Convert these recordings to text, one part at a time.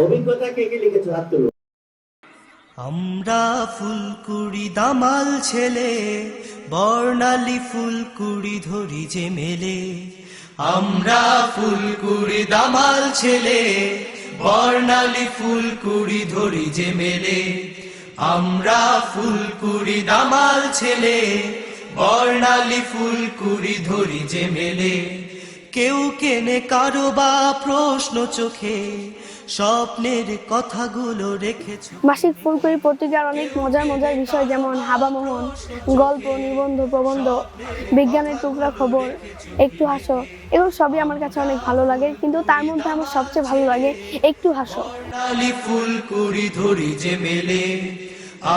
অভিজ্ঞতা কে কে আমরা ফুলকুড়ি দামাল ছেলে, বর্ণালী ফুলকুড়ি ধরি যে মেলে। আমরা ফুলকুড়ি দামাল ছেলে, বর্ণালী ফুলকুড়ি ধরি যে মেলে। আমরা ফুলকুড়ি দামাল ছেলে, বর্ণালী ফুলকুড়ি ধরি যে মেলে। কেউ কেনে কারও বা প্রশ্ন চোখে স্বপ্নের কথাগুলো রেখেছ। মাসিক ফুলকুড়ি পত্রিকার অনেক মজার মজার বিষয় যেমন হাবামোহন গল্প নিবন্ধ প্রবন্ধ বিজ্ঞানের টুকরা খবর একটু হাসো এগুলো সবই আমার কাছে অনেক ভালো লাগে কিন্তু তার মধ্যে আমার সবচেয়ে ভালো লাগে একটু হাসো। ফুলকুড়ি ধরি যে মেলে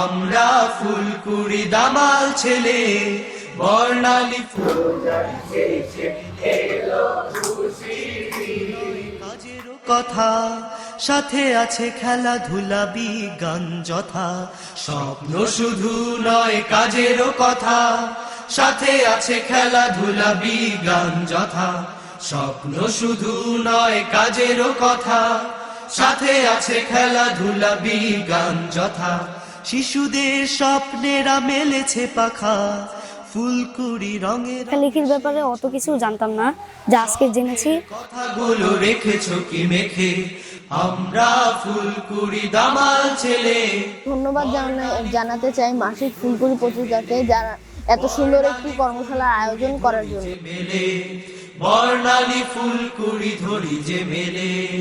আমরা ফুলকুড়ি দামাল ছেলে বর্ণালী কথা, সাথে আছে খেলাধুলা, বিজ্ঞান যথা। স্বপ্ন শুধু নয়, কাজেরও কথা, সাথে আছে খেলাধুলা, বিজ্ঞান যথা। স্বপ্ন শুধু নয়, কাজেরও কথা, সাথে আছে খেলাধুলা, বিজ্ঞান যথা। শিশুদের স্বপ্নেরা মেলেছে পাখা ফুলকুড়ি রঙের লেখির ব্যাপারে অত কিছু জানতাম না যা আজকে জেনেছি। কথাগুলো রেখেছো কি মেখে? আমরা ফুলকুড়ি দামাল ছেলে। ধন্যবাদ জানা- জানাতে চাই মাসিক ফুলকুড়ি পত্রিকাকে যারা এত সুন্দর একটি কর্মশালার আয়োজন করার জন্য। বর্ণালী ফুলকুড়ি ধরি যে মেলে।